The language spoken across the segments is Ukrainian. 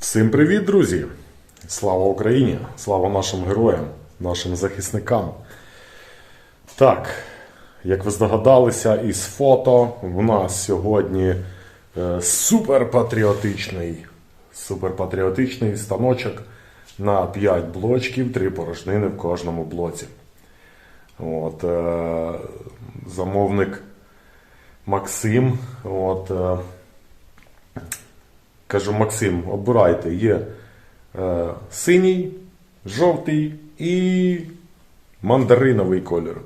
Всім привіт, друзі! Слава Україні! Слава нашим героям, нашим захисникам. Так, як ви здогадалися, із фото в нас сьогодні е, суперпатріотичний, суперпатріотичний станочок на 5 блочків, 3 порожнини в кожному блоці. От, е, замовник Максим. От, е, Кажу, Максим, обирайте, є е, синій, жовтий і мандариновий колір.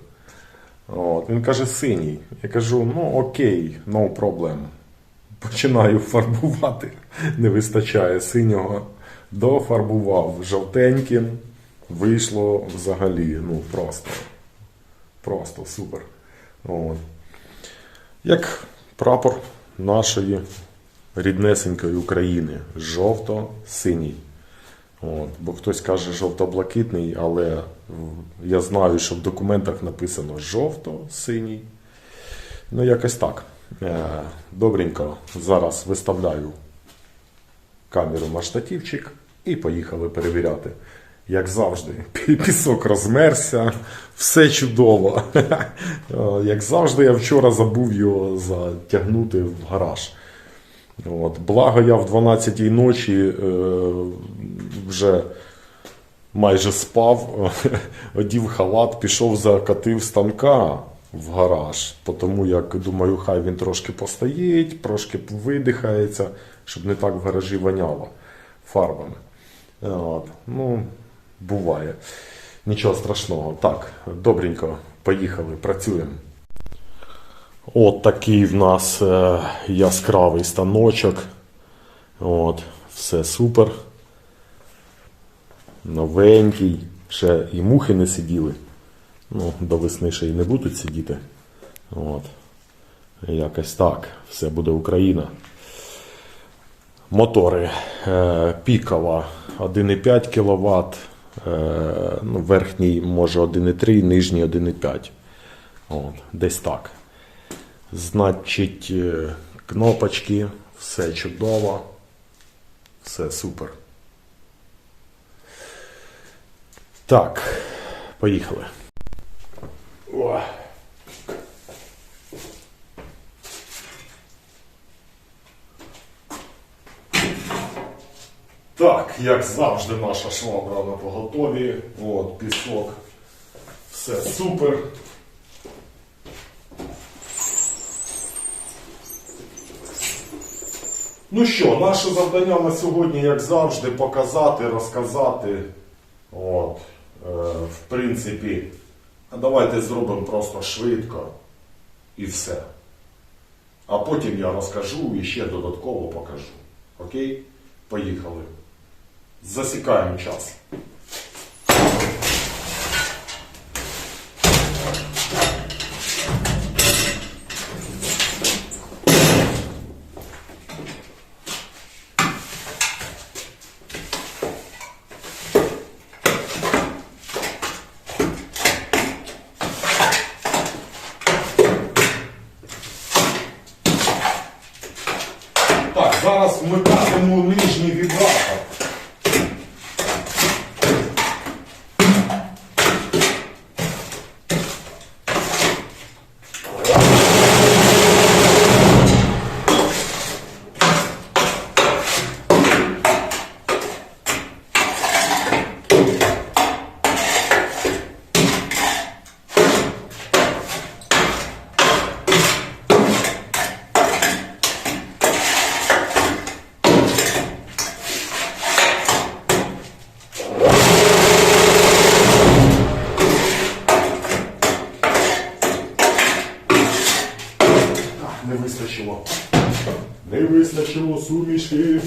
От, він каже, синій. Я кажу, ну окей, no problem. Починаю фарбувати. Не вистачає синього. Дофарбував жовтеньким. Вийшло взагалі, ну просто. Просто супер. От. Як прапор нашої ріднесенької України. Жовто-синій. От. Бо хтось каже жовто-блакитний, але я знаю, що в документах написано жовто-синій. Ну, якось так. Е, Добренько. Зараз виставляю камеру на штативчик і поїхали перевіряти. Як завжди, пісок розмерся, все чудово. Е, Як завжди, я вчора забув його затягнути в гараж. От. Благо я в 12-й ночі е, вже майже спав, одів халат, пішов, закатив станка в гараж, тому як думаю, хай він трошки постоїть, трошки видихається, щоб не так в гаражі воняло фарбами. От. Ну, буває. Нічого страшного. Так, добренько, поїхали, працюємо. От такий в нас е, яскравий станочок. От, все супер. Новенький. Ще і мухи не сиділи. Ну, до весни ще й не будуть сидіти. От. Якось так. Все буде Україна. Мотори е, пікова 1,5 кВт. Е, ну, верхній може 1,3, нижній 1,5. От, десь так. Значить, е, кнопочки, все чудово, все супер. Так, поїхали. Так, як завжди, наша швабра на поготові. От, пісок. Все супер. Ну що, наше завдання на сьогодні, як завжди, показати, розказати. От, е, в принципі, давайте зробимо просто швидко і все. А потім я розкажу і ще додатково покажу. Окей? Поїхали. Засікаємо час. не вистачило сумішки.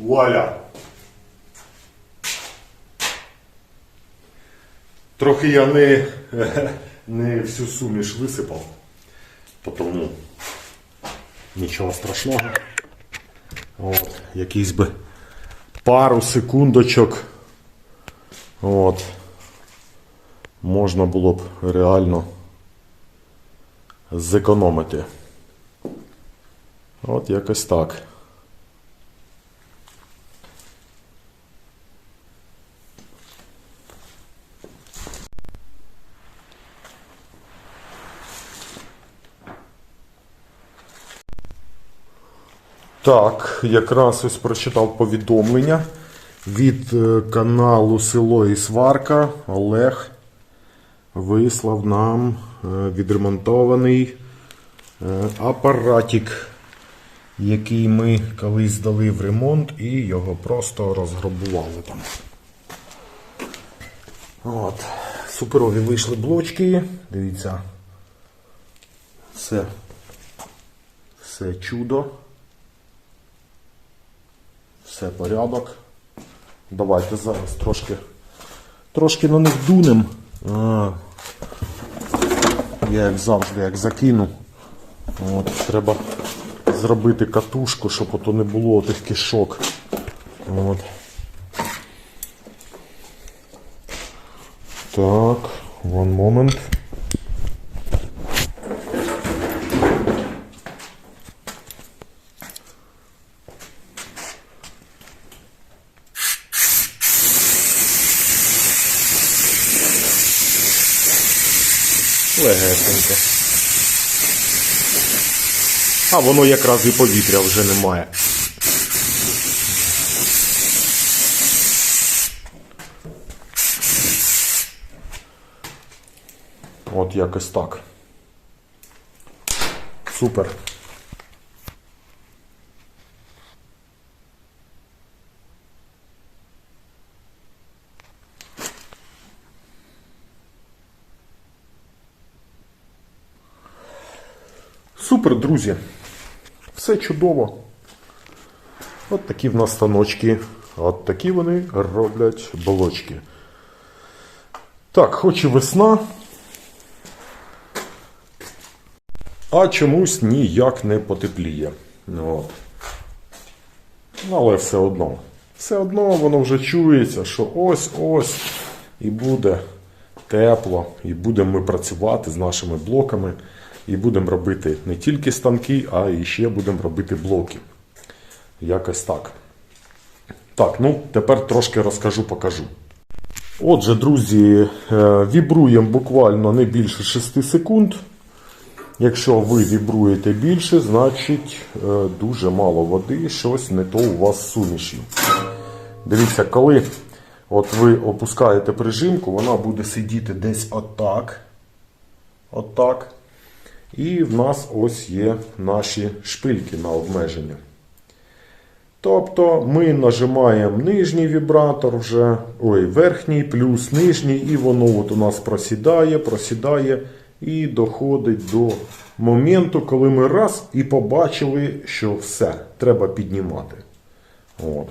Вуаля. Трохи я не не всю суміш висипав, тому нічого страшного. От, Якийсь би пару секундочок. От. Можна було б реально зекономити. От якось так. Так, якраз ось прочитав повідомлення від е, каналу Село і Сварка. Олег вислав нам е, відремонтований е, апаратик, який ми колись здали в ремонт і його просто розграбували там. От. Суперові вийшли блочки. Дивіться. Все. Все чудо. Все порядок. Давайте зараз трошки, трошки на них дунем. Я як завжди, як закину. От, треба зробити катушку, щоб ото не було тих кишок. От. Так, one moment. А воно якраз і повітря вже немає. От якось так. Супер. Супер, друзі. Все чудово. От такі в нас станочки. От такі вони роблять болочки. Так, хоч і весна. А чомусь ніяк не потепліє. Ну, От. Але все одно. Все одно воно вже чується, що ось-ось і буде тепло, і будемо ми працювати з нашими блоками, і будемо робити не тільки станки, а і ще будемо робити блоки. Якось так. Так, ну тепер трошки розкажу, покажу. Отже, друзі, е, вібруємо буквально не більше 6 секунд. Якщо ви вібруєте більше, значить е, дуже мало води, щось не то у вас з сумішю. Дивіться, коли от ви опускаєте прижимку, вона буде сидіти десь отак. Отак. І в нас ось є наші шпильки на обмеження. Тобто ми нажимаємо нижній вібратор вже, ой, верхній плюс нижній, і воно от у нас просідає, просідає і доходить до моменту, коли ми раз і побачили, що все, треба піднімати. От.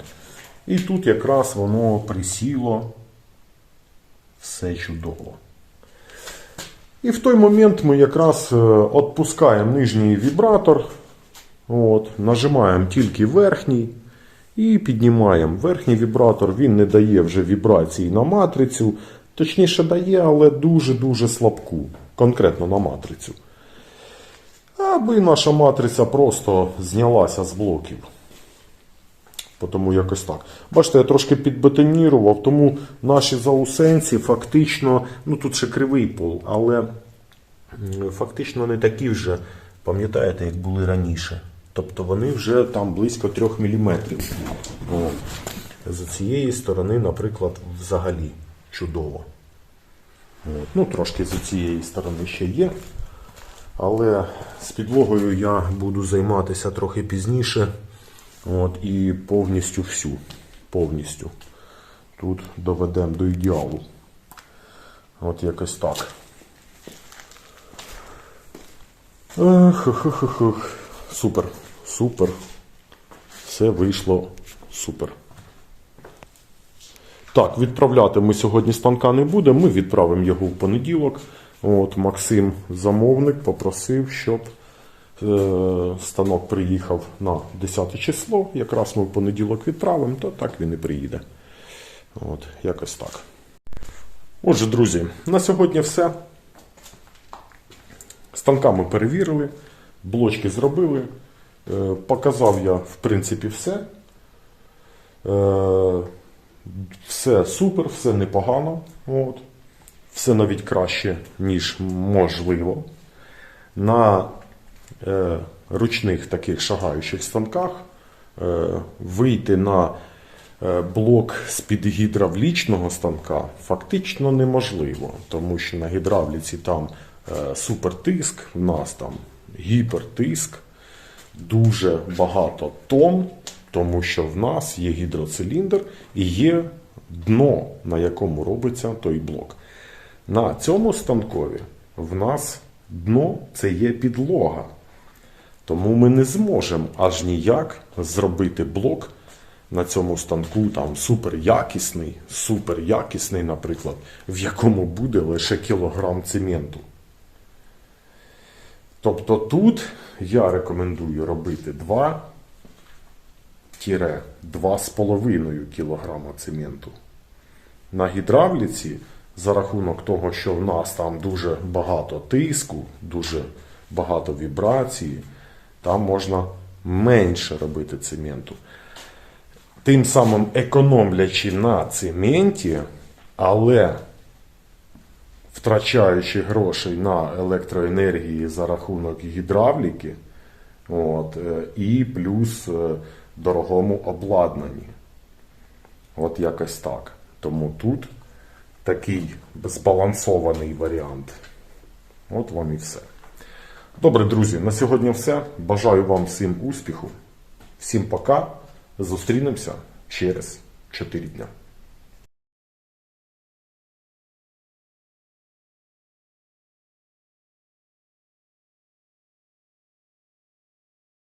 І тут якраз воно присіло. Все чудово. І в той момент ми якраз відпускаємо нижній вібратор. От, Нажимаємо тільки верхній і піднімаємо. Верхній вібратор він не дає вже вібрації на матрицю. Точніше дає, але дуже-дуже слабку. Конкретно на матрицю. Аби наша матриця просто знялася з блоків. Тому якось так. Бачите, я трошки підбетонірував, тому наші заусенці фактично, ну тут ще кривий пол, але фактично не такі вже, пам'ятаєте, як були раніше. Тобто вони вже там близько 3 мм. О, з цієї сторони, наприклад, взагалі чудово. От. Ну, трошки з цієї сторони ще є. Але з підлогою я буду займатися трохи пізніше. От, і повністю всю. Повністю. Тут доведемо до ідеалу. От якось так. Ах, ах, ах, ах. Супер, супер. Все вийшло супер. Так, відправляти ми сьогодні станка не будемо, ми відправимо його в понеділок. От Максим, замовник, попросив, щоб станок приїхав на 10 число. Якраз ми в понеділок відправимо, то так він і приїде. От, якось так. Отже, друзі, на сьогодні все. Станка ми перевірили, блочки зробили. Е, Показав я, в принципі, все. Е, Все супер, все непогано. От. Все навіть краще, ніж можливо. На е, ручних таких шагаючих станках е, вийти на е, блок з-під гідравлічного станка фактично неможливо, тому що на гідравліці там е, супертиск, в нас там гіпертиск, дуже багато тонн, тому що в нас є гідроциліндр і є дно, на якому робиться той блок. На цьому станкові в нас дно це є підлога. Тому ми не зможемо аж ніяк зробити блок на цьому станку там супер якісний, супер якісний, наприклад, в якому буде лише кілограм цементу. Тобто тут я рекомендую робити 2 2,5 кг цементу. На гідравліці, за рахунок того, що в нас там дуже багато тиску, дуже багато вібрації, там можна менше робити цементу. Тим самим економлячи на цементі, але втрачаючи грошей на електроенергії за рахунок гідравліки, от, е, і плюс е, дорогому обладнанні. От якось так. Тому тут такий збалансований варіант. От вам і все. Добре, друзі, на сьогодні все. Бажаю вам всім успіху. Всім пока. Зустрінемося через 4 дня.